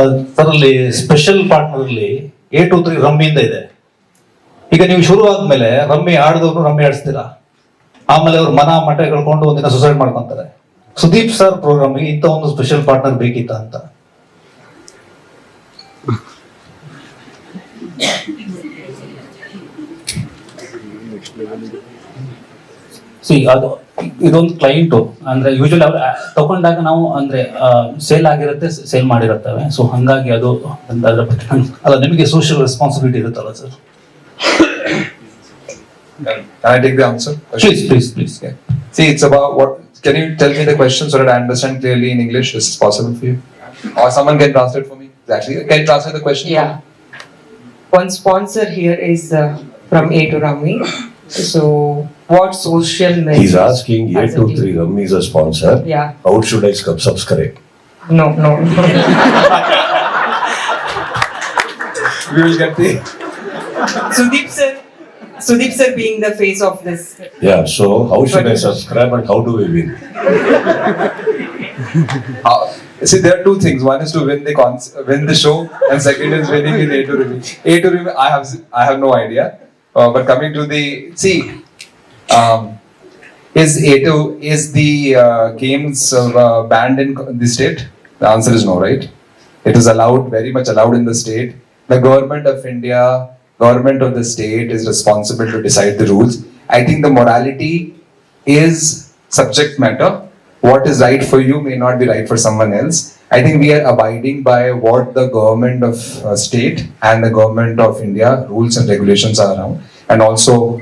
ಅದರಲ್ಲಿ ಸ್ಪೆಷಲ್ ಪಾರ್ಟ್ನರ್ಲಿ A two three ರಮ್ಮಿಯಿಂದ ಇದೆ. ಈಗ ನೀವು ಶುರು ಆದ್ಮೇಲೆ ರಮ್ಮಿ ಆಡಿದವ್ರು ರಮ್ಮಿ ಆಡಿಸ್ತೀರಾ. ಆಮೇಲೆ ಅವ್ರು ಮನ ಮಠ ಕಳ್ಕೊಂಡು ಒಂದಿನ ಸುಸೈಡ್ ಮಾಡ್ಕೊಂತಾರೆ. ಸುದೀಪ್ ಸರ್ ಪ್ರೋಗ್ರಾಮ್ಗೆ ಇಂಥ ಒಂದು ಸ್ಪೆಷಲ್ ಪಾರ್ಟ್ನರ್ ಬೇಕಿತ್ತ ಅಂತ. ಸಿ ಅದು ಇದೊಂದು ಕ್ಲೈಂಟು ಅಂದ್ರೆ ಯೂಶಲಿ ಅವ್ರು ತಗೊಂಡಾಗ ನಾವು ಅಂದ್ರೆ ಸೇಲ್ ಆಗಿರುತ್ತೆ ಸೇಲ್ ಮಾಡಿರುತ್ತವೆ ಸೊ ಹಂಗಾಗಿ ಅದು ಒಂದು ಅದ್ರ ಬಗ್ಗೆ ನಂಗೆ ಅಲ್ಲ ನಿಮಗೆ ಸೋಷಿಯಲ್ ರೆಸ್ಪಾನ್ಸಿಬಿಲಿಟಿ ಇರುತ್ತಲ್ಲ sir Can I take the answer? Please please please See, it's about what. Can you tell me the question so that I understand clearly in English? Is it possible for you? Or someone can translate for me? Exactly. Can you translate the question? Yeah. One sponsor here is uh, from A to Rami. So, what social He's asking as a A23 team? Rum is a sponsor. Yeah. How should I sub- subscribe? No, no. We will get the. Sudeep sir, Sudeep sir being the face of this. Yeah, so how should I subscribe and how do we win? Uh, see, there are two things. One is to win the cons- win the show, and second is winning in A to review. A to review, I have I have no idea. Uh, but coming to the see, um, is A to is the uh, games uh, banned in the state? The answer is no, right? It is allowed, very much allowed in the state. The government of India, government of the state is responsible to decide the rules. I think the morality is subject matter. What is right for you may not be right for someone else. I think we are abiding by what the government of uh, state and the government of India rules and regulations are around, and also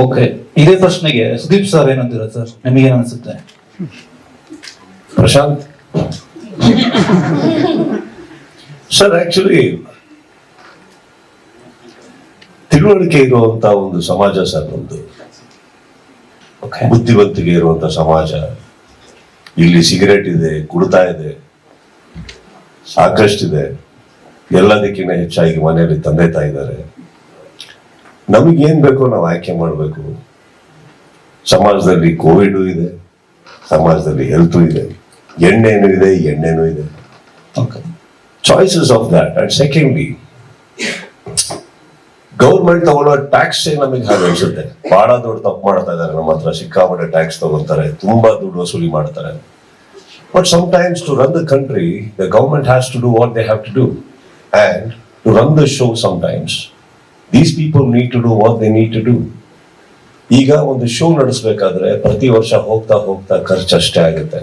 Okay ಇದೇ ಪ್ರಶ್ನೆಗೆ Sudeep sir ಏನಂತೀರ sir ನಿಮಗೇನು ಅನ್ಸುತ್ತೆ? Prashant? Sir actually ತಿಳುವಳಿಕೆ ಇರುವಂತ ಒಂದು ಸಮಾಜ sir ಒಂದು okay ಬುದ್ಧಿವಂತಿಕೆ ಇರುವಂತ ಸಮಾಜ. ಇಲ್ಲಿ ಸಿಗರೇಟ್ ಇದೆ ಕುಡ್ತಾ ಇದೆ ಸಾಕಷ್ಟಿದೆ. ಎಲ್ಲದಕ್ಕಿಂತ ಹೆಚ್ಚಾಗಿ ಮನೆಯಲ್ಲಿ ತಂದೆ ತಾಯಿ ಇದ್ದಾರೆ ನಮಗೇನ್ ಬೇಕೋ ನಾವು ಆಯ್ಕೆ ಮಾಡಬೇಕು. ಸಮಾಜದಲ್ಲಿ ಕೋವಿಡ್ ಇದೆ ಸಮಾಜದಲ್ಲಿ ಹೆಲ್ತ್ ಇದೆ ಎಣ್ಣೆನೂ ಇದೆ ಎಣ್ಣೆನೂ ಇದೆ. Choices of that and secondly government ತಗೊಳ್ಳೋ ಟ್ಯಾಕ್ಸ್ ನಮಗೆ ಹಾಗೆ ಅನ್ಸುತ್ತೆ. ಬಹಳ ದೊಡ್ಡ ತಪ್ಪು ಮಾಡ್ತಾ ಇದ್ದಾರೆ ನಮ್ಮ ಹತ್ರ. ಸಿಕ್ಕಾಪಟ್ಟೆ ಟ್ಯಾಕ್ಸ್ ತಗೊಂತಾರೆ ತುಂಬಾ ದುಡ್ಡು ವಸೂಲಿ ಮಾಡ್ತಾರೆ. But times to run the country the government has to do what they have to do and to run the show times these people need to do what they need to do ಈಗ ಒಂದು show ನಡೆಸಬೇಕಾದ್ರೆ ಪ್ರತಿ ವರ್ಷ ಹೋಗ್ತಾ ಹೋಗ್ತಾ ಖರ್ಚು ಅಷ್ಟೇ ಆಗುತ್ತೆ.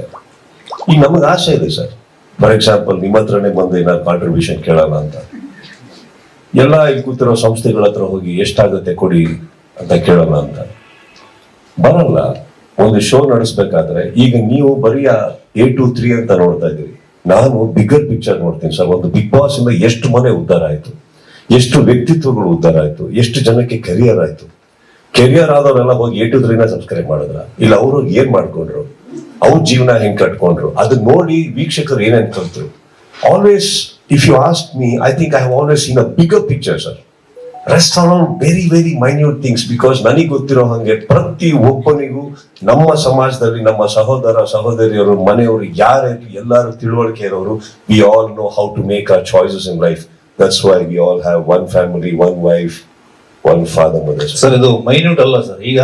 ಈಗ ನಮಗೆ ಆಸೆ ಇದೆ ಸರ್. ಫಾರ್ ಎಕ್ಸಾಂಪಲ್ ನಿಮ್ಮ ಹತ್ರನೇ ಬಂದು ಏನಾದ್ರು ಕಾಂಟ್ರಿಬ್ಯೂಷನ್ ಕೇಳೋಣ ಅಂತ. ಎಲ್ಲ ಇಲ್ಲಿ ಕೂತಿರೋ ಸಂಸ್ಥೆಗಳ ಹತ್ರ ಹೋಗಿ ಎಷ್ಟಾಗುತ್ತೆ ಕೊಡಿ ಅಂತ ಕೇಳೋಣ ಅಂತ. ಬರಲ್ಲ. ಒಂದು ಶೋ ನಡೆಸ್ಬೇಕಾದ್ರೆ ಈಗ ನೀವು ಬರೀ ಎ ಟು ತ್ರೀ ಅಂತ ನೋಡ್ತಾ ಇದ್ದೀರಿ. ನಾನು ಬಿಗ್ಗರ್ ಪಿಕ್ಚರ್ ನೋಡ್ತೀನಿ ಸರ್. ಒಂದು ಬಿಗ್ ಬಾಸ್ ಇಂದ ಎಷ್ಟು ಮನೆ ಉದ್ಧಾರ ಆಯ್ತು? ಎಷ್ಟು ವ್ಯಕ್ತಿತ್ವಗಳು ಉದ್ಧಾರ ಆಯ್ತು, ಎಷ್ಟು ಜನಕ್ಕೆ ಕೆರಿಯರ್ ಆಯ್ತು. ಕೆರಿಯರ್ ಆದವರೆಲ್ಲ ಹೋಗಿ ಏಟು ದ್ರೀನ ಸಬ್ಸ್ಕ್ರೈಬ್ ಮಾಡಿದ್ರ. ಇಲ್ಲ, ಅವರು ಏನ್ ಮಾಡ್ಕೊಂಡ್ರು? ಅವ್ರ ಜೀವನ ಹೆಂಗ್ ಕಟ್ಕೊಂಡ್ರು? ಅದನ್ನ ನೋಡಿ ವೀಕ್ಷಕರು ಏನೇನ್ ಕಲ್ತರು always if you ask me I think I uh always in a bigger picture sir rest around very very minute things because ನನಗೆ ಗೊತ್ತಿರೋ ಹಾಗೆ ಪ್ರತಿ ಒಬ್ಬನಿಗೂ ನಮ್ಮ ಸಮಾಜದಲ್ಲಿ ನಮ್ಮ ಸಹೋದರ ಸಹೋದರಿಯವರು ಮನೆಯವರು ಯಾರು ಎಲ್ಲರೂ ತಿಳುವಳಿಕೆ ಇರೋರು we all know how to make a choices in life that's why we all have one family one wife one father mother sir ಇದು ಮೈನ್ಯೂಟ್ ಅಲ್ಲ ಸರ್ ಈಗ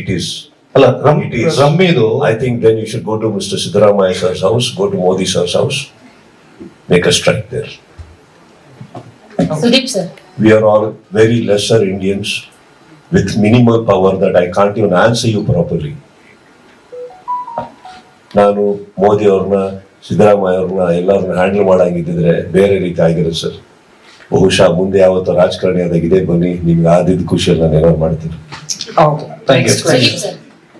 ಇಟ್ ಈಸ್ ಅಲ್ಲ ರಮ್ It is. ರಮ್ಮಿದು I think then you should go to Mr. Siddaramaya sir's house, go to Modi sir's house, make a strike there. Sudeep sir We are all very lesser Indians with minimal power that I can't even answer you properly. ನಾನು ಮೋದಿ ಅವ್ರನ್ನ ಸಿದ್ದರಾಮಯ್ಯ ಅವ್ರನ್ನ ಎಲ್ಲರನ್ನ handle ಮಾಡಂಗಿದ್ದಿದ್ರೆ ಬೇರೆ ರೀತಿ ಆಗಿರುತ್ತೆ sir ಬಹುಶಃ ಮುಂದೆ ಯಾವತ್ತೋ ರಾಜಕಾರಣಿ ಆದಾಗ ಇದೇ ಬನ್ನಿ ನಿಮ್ಗೆ ಆದಿದ್ದು ಖುಷಿಯಲ್ಲಿ ನಾನು ಏನಾದ್ರು ಮಾಡ್ತೀನಿ